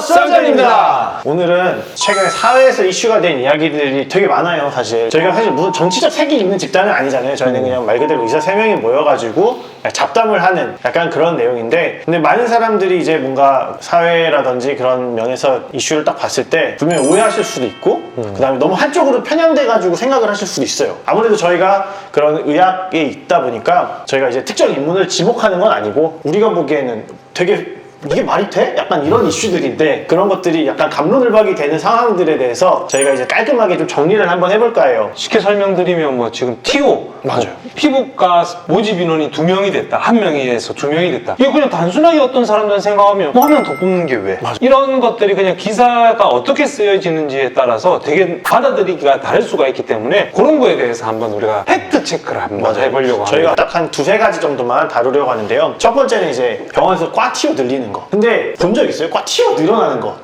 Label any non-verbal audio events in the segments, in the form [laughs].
썰전입니다. 오늘은 최근에 사회에서 이슈가 된 이야기들이 되게 많아요, 사실. 저희가 사실 무슨 정치적 색이 있는 집단은 아니잖아요. 저희는 그냥 말 그대로 의사 세 명이 모여가지고 잡담을 하는 약간 그런 내용인데, 근데 많은 사람들이 이제 뭔가 사회라든지 그런 면에서 이슈를 딱 봤을 때 분명히 오해하실 수도 있고, 그 다음에 너무 한쪽으로 편향돼가지고 생각을 하실 수도 있어요. 아무래도 저희가 그런 의학에 있다 보니까 저희가 이제 특정 인물을 지목하는 건 아니고, 우리가 보기에는 되게 이게 말이 돼? 약간 이런 이슈들인데 그런 것들이 약간 감론을박이 되는 상황들에 대해서 저희가 이제 깔끔하게 좀 정리를 한번 해볼까 해요. 쉽게 설명드리면 뭐 지금 TO 맞아요. 뭐 피부과 모집 인원이 두 명이 됐다 한 명에서 두 명이 됐다 이거 그냥 단순하게 어떤 사람들은 생각하면 뭐한명더 뽑는 게 왜? 이런 것들이 그냥 기사가 어떻게 쓰여지는지에 따라서 되게 받아들이기가 다를 수가 있기 때문에 그런 거에 대해서 한번 우리가 팩트 체크를 한번 해보려고 저희가 합니다. 딱한 두세 가지 정도만 다루려고 하는데요. 첫 번째는 이제 병원에서 과 티오 늘리는 거. 근데 본 적 있어요? 과 티오 늘어나는 거.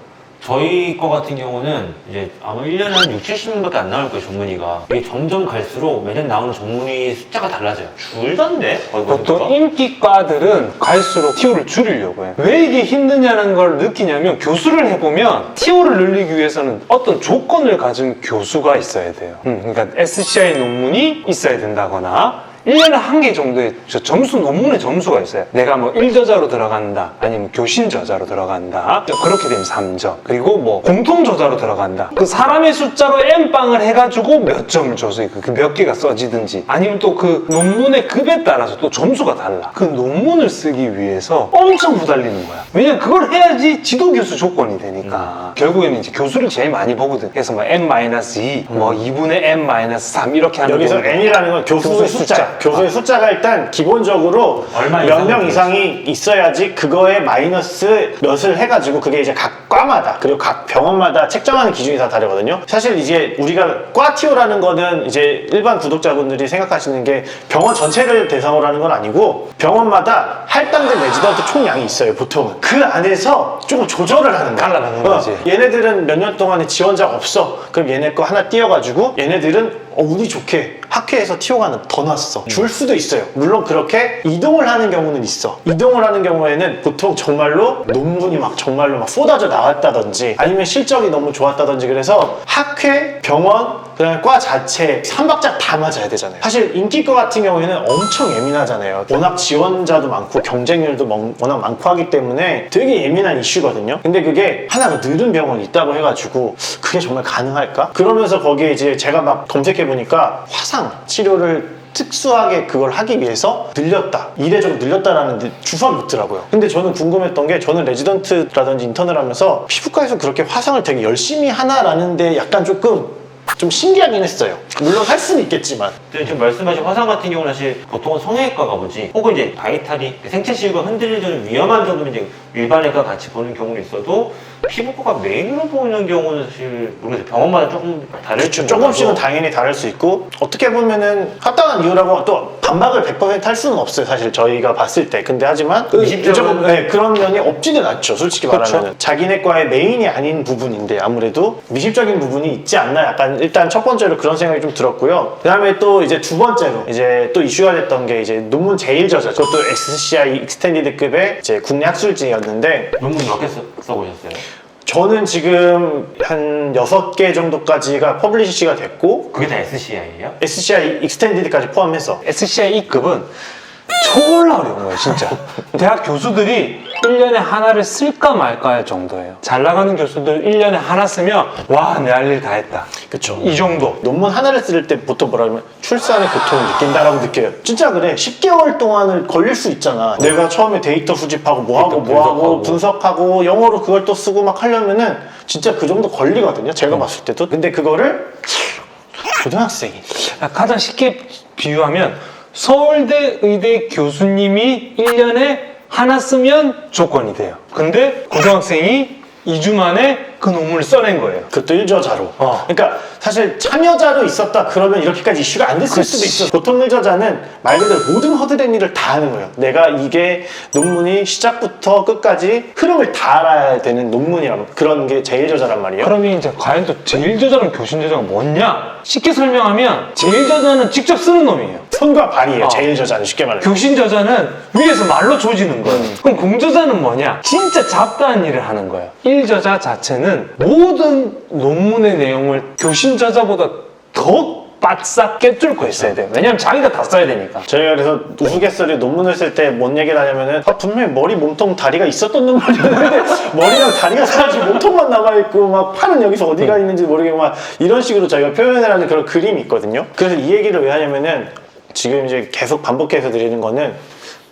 저희 거 같은 경우는 이제 아마 1년에 한 6, 70명밖에 안 나올 거예요, 전문의가. 이게 점점 갈수록 매년 나오는 전문의 숫자가 달라져요. 줄던데? 거의 보통. 인기과들은 갈수록 TO를 줄이려고 해요. 왜 이게 힘드냐는 걸 느끼냐면 교수를 해보면 TO를 늘리기 위해서는 어떤 조건을 가진 교수가 있어야 돼요. 음, 그러니까 SCI 논문이 있어야 된다거나 1년에 한 개 정도의 저 점수, 논문의 점수가 있어요. 내가 뭐 1저자로 들어간다, 아니면 교신 저자로 들어간다. 그렇게 되면 3점. 그리고 뭐 공통 저자로 들어간다. 그 사람의 숫자로 N빵을 해가지고 몇 점을 줘서 그 몇 개가 써지든지 아니면 또 그 논문의 급에 따라서 또 점수가 달라. 그 논문을 쓰기 위해서 엄청 후달리는 거야. 왜냐면 그걸 해야지 지도 교수 조건이 되니까. 결국에는 이제 교수를 제일 많이 보거든. 그래서 뭐 N-2, 뭐 2분의 N-3 이렇게 하는 여기서 경우도 N이라는 건 교수의 숫자. 숫자. 교수의 숫자가 일단 기본적으로 얼마 몇 이상은 명 되지. 이상이 있어야지 그거에 마이너스 몇을 해가지고 그게 이제 각 과마다 그리고 각 병원마다 책정하는 기준이 다 다르거든요. 사실 이제 우리가 과티오라는 거는 이제 일반 구독자분들이 생각하시는 게 병원 전체를 대상으로 하는 건 아니고 병원마다 할당된 레지던트 총량이 있어요. 보통은 그 안에서 조금 조절을 하는 거야. 갈라가는 거지. 얘네들은 몇 년 동안에 지원자가 없어. 그럼 얘네 거 하나 띄워가지고 얘네들은 어, 운이 좋게 학회에서 티오가 하나 더 났어. 줄 수도 있어요. 물론 그렇게 이동을 하는 경우는 있어. 이동을 하는 경우에는 보통 정말로 논문이 막 정말로 막 쏟아져 나왔다든지 아니면 실적이 너무 좋았다든지 그래서 학회, 병원, 그다음에 과 자체 3박자 다 맞아야 되잖아요. 사실 인기과 같은 경우에는 엄청 예민하잖아요. 워낙 지원자도 많고 경쟁률도 멍- 워낙 많고 하기 때문에 되게 예민한 이슈거든요. 근데 그게 하나가 늘은 병원이 있다고 해가지고 그게 정말 가능할까? 그러면서 거기에 이제 제가 막 검색해 보니까 화상 치료를 특수하게 그걸 하기 위해서 늘렸다. 이례적으로 늘렸다라는 데 주석이 있더라고요. 근데 저는 궁금했던 게 저는 레지던트라든지 인턴을 하면서 피부과에서 그렇게 화상을 되게 열심히 하나라는 데 약간 조금 좀 신기하긴 했어요. 물론 할 수는 있겠지만. 근데 지금 말씀하신 화상 같은 경우는 사실 보통은 성형외과 가보지? 혹은 이제 바이탈이 생체 지위가 흔들릴 정도 위험한 정도면 이제 일반외과 같이 보는 경우는 있어도 피부과가 메인으로 보이는 경우는 사실 모르겠어요 병원마다 조금 다를지 그렇죠. 조금씩은 당연히 다를 수 있고 어떻게 보면은 합당한 이유라고 또 반박을 100%할 수는 없어요. 사실 저희가 봤을 때. 근데 하지만 그 미심쩍은- 네, 그런 면이 없지는 않죠. 솔직히 그렇죠. 말하면 자기네과의 메인이 아닌 부분인데 아무래도 미심적인 부분이 있지 않나 약간 일단 첫 번째로 그런 생각이 좀 들었고요. 그 다음에 또 이제 두 번째로 이제 또 이슈가 됐던 게 이제 논문 제일 저자 그것도 SCI 익스텐디드급의 이제 국내 학술지였는데 논문 몇개 써보셨어요? 저는 지금 한 여섯 개 정도까지가 퍼블리시가 됐고 그게 다 SCI예요? SCI 익스텐디드까지 포함해서 SCI E급은 초월라 어려운 거예요, 진짜. [laughs] 대학 교수들이 1년에 하나를 쓸까 말까 할 정도예요. 잘 나가는 교수들 1년에 하나 쓰면, 와, 내 할 일 다 했다. 그쵸 이 정도. 논문 하나를 쓸 때 보통 뭐라 하면 출산의 고통을 느낀다라고 느껴요 진짜 그래 10개월 동안을 걸릴 수 있잖아 내가 처음에 데이터 수집하고 뭐하고 데이터 뭐하고 분석하고. 분석하고 영어로 그걸 또 쓰고 막 하려면은 진짜 그 정도 걸리거든요 제가 봤을 때도 근데 그거를 고등학생이 가장 쉽게 비유하면, 서울대 의대 교수님이 1년에 하나 쓰면 조건이 돼요. 근데 고등학생이 2주 만에 그그 논문을 써낸 거예요. 그것도 일저자로. 어. 그러니까 사실 참여자로 있었다 그러면 이렇게까지 이슈가 안 됐을 수도 있어. 보통 일저자는 말 그대로 모든 허드렛 일을 다 하는 거예요. 내가 이게 논문이 시작부터 끝까지 흐름을 다 알아야 되는 논문이란 그런 게 제일저자란 말이에요. 그러면 이제 과연 또 제일 저자랑 교신 저자가 뭐냐? 쉽게 설명하면 제일 저자는 직접 쓰는 놈이에요. 손과 발이에요. 어. 제일저자는 쉽게 말하면. 교신 저자는 위에서 말로 조지는 거예요. 그럼 공저자는 뭐냐? 진짜 잡다한 일을 하는 거예요. 일 저자 자체는 모든 논문의 내용을 교신 저자보다 더 바싹 깨뚫고 있어야 돼요. 왜냐면 자기가 다 써야 되니까. 저희가 그래서 우스갯소리 논문을 쓸 때 뭔 얘기를 하냐면은 아, 분명히 머리, 몸통, 다리가 있었던 논문이었는데 [laughs] 머리랑 다리가 사라지고 몸통만 남아있고 막 팔은 여기서 어디가 있는지 모르겠고 막 이런 식으로 저희가 표현을 하는 그런 그림이 있거든요. 그래서 이 얘기를 왜 하냐면은 지금 이제 계속 반복해서 드리는 거는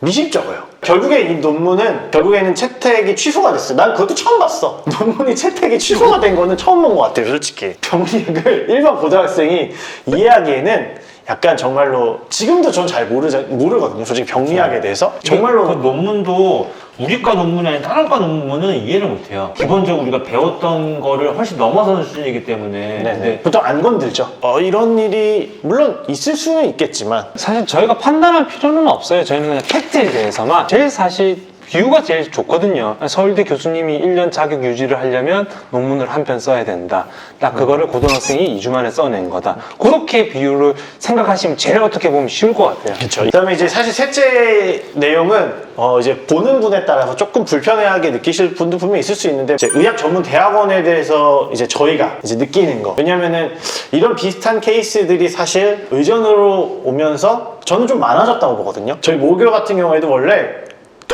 미심쩍어요. 결국에 이 논문은 결국에는 채택이 취소가 됐어요. 난 그것도 처음 봤어. [laughs] 논문이 채택이 취소가 된 거는 처음 본 것 같아요, 솔직히. 병리학을 [laughs] 일반 고등학생이 이해하기에는 약간 정말로 지금도 전 잘 모르자 모르거든요. 솔직히 병리학에 대해서 정말로 그 논문도 우리과 논문이 아닌 다른 과 논문은 이해를 못해요. 기본적으로 우리가 배웠던 거를 훨씬 넘어서는 수준이기 때문에. 네네. 보통 안 건들죠. 어, 이런 일이 물론 있을 수는 있겠지만 사실 저희가 판단할 필요는 없어요. 저희는 그냥 팩트에 대해서만 제일 사실 비유가 제일 좋거든요. 서울대 교수님이 1년 자격 유지를 하려면 논문을 한 편 써야 된다. 나 그거를 고등학생이 2주 만에 써낸 거다. 그렇게 비유를 생각하시면 제일 어떻게 보면 쉬울 것 같아요. 그렇죠. 그다음에 이제 사실 셋째 내용은 어 이제 보는 분에 따라서 조금 불편해하게 느끼실 분도 분명히 있을 수 있는데 이제 의학 전문 대학원에 대해서 이제 저희가 이제 느끼는 거 왜냐면은 이런 비슷한 케이스들이 사실 의전으로 오면서 저는 좀 많아졌다고 보거든요. 저희 모교 같은 경우에도 원래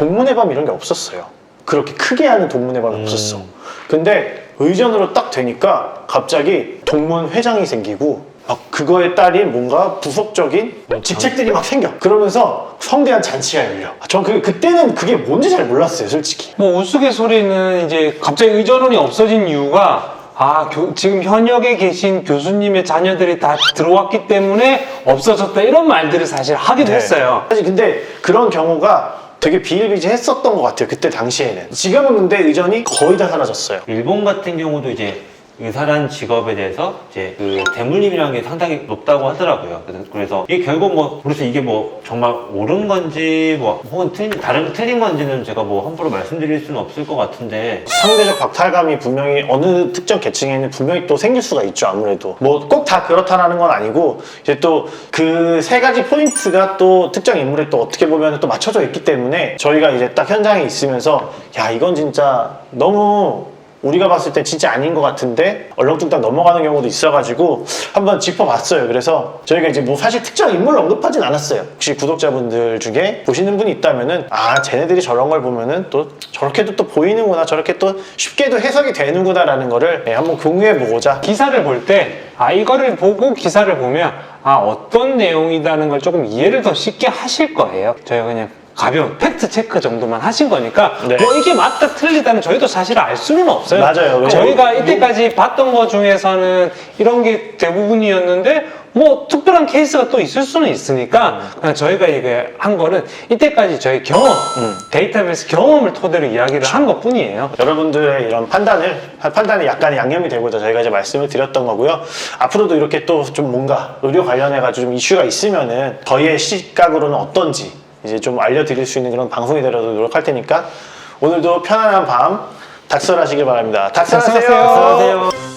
동문회 밤 이런 게 없었어요. 그렇게 크게 하는 동문회 밤이 없었어. 근데 의전으로 딱 되니까 갑자기 동문 회장이 생기고 막 그거에 따른 뭔가 부속적인 직책들이 막 생겨. 그러면서 성대한 잔치가 열려. 전 그, 그때는 그게 뭔지 잘 몰랐어요, 솔직히. 뭐 우스갯소리는 이제 갑자기 의전원이 없어진 이유가 아 교- 지금 현역에 계신 교수님의 자녀들이 다 들어왔기 때문에 없어졌다 이런 말들을 사실 하기도 네. 했어요. 사실 근데 그런 경우가 되게 비일비재했었던 것 같아요, 그때 당시에는. 지금은 근데 의전이 거의 다 사라졌어요. 일본 같은 경우도 이제 의사란 직업에 대해서 이제 그 대물림이라는 게 상당히 높다고 하더라고요. 그래서, 이게 결국 뭐 그래서 이게 뭐 정말 옳은 건지 뭐 혹은 틀린 다른 틀린 건지는 제가 뭐 함부로 말씀드릴 수는 없을 것 같은데 상대적 박탈감이 분명히 어느 특정 계층에는 분명히 또 생길 수가 있죠 아무래도 뭐 꼭 다 그렇다라는 건 아니고 이제 또 그 세 가지 포인트가 또 특정 인물에 또 어떻게 보면 또 맞춰져 있기 때문에 저희가 이제 딱 현장에 있으면서 야 이건 진짜 너무 우리가 봤을 때 진짜 아닌 것 같은데 얼렁뚱땅 넘어가는 경우도 있어가지고 한번 짚어봤어요. 그래서 저희가 이제 뭐 사실 특정 인물을 언급하진 않았어요. 혹시 구독자분들 중에 보시는 분이 있다면은 아 쟤네들이 저런 걸 보면은 또 저렇게도 또 보이는구나 저렇게 또 쉽게도 해석이 되는구나라는 거를 예, 한번 공유해보고자 기사를 볼 때, 아, 이거를 보고 기사를 보면, 아, 어떤 내용이라는 걸 조금 이해를 더 쉽게 하실 거예요. 저희가 그냥 가벼운 팩트 체크 정도만 하신 거니까, 네. 뭐 이게 맞다 틀리다는 저희도 사실 알 수는 없어요. 맞아요. 저희가 뭐- 이때까지 봤던 것 중에서는 이런 게 대부분이었는데, 뭐 특별한 케이스가 또 있을 수는 있으니까, 그냥 저희가 이게 한 거는 이때까지 저희 경험, 데이터베이스 경험을 토대로 이야기를 한 것 뿐이에요. 여러분들의 이런 판단을 판단에 약간의 양념이 되고자 저희가 이제 말씀을 드렸던 거고요. 앞으로도 이렇게 또 좀 뭔가 의료 관련해 가지고 좀 이슈가 있으면은 저희의 시각으로는 어떤지 이제 좀 알려드릴 수 있는 그런 방송이 되려고 노력할 테니까 오늘도 편안한 밤 닥설하시길 바랍니다. 닥설하세요. 닥설하세요.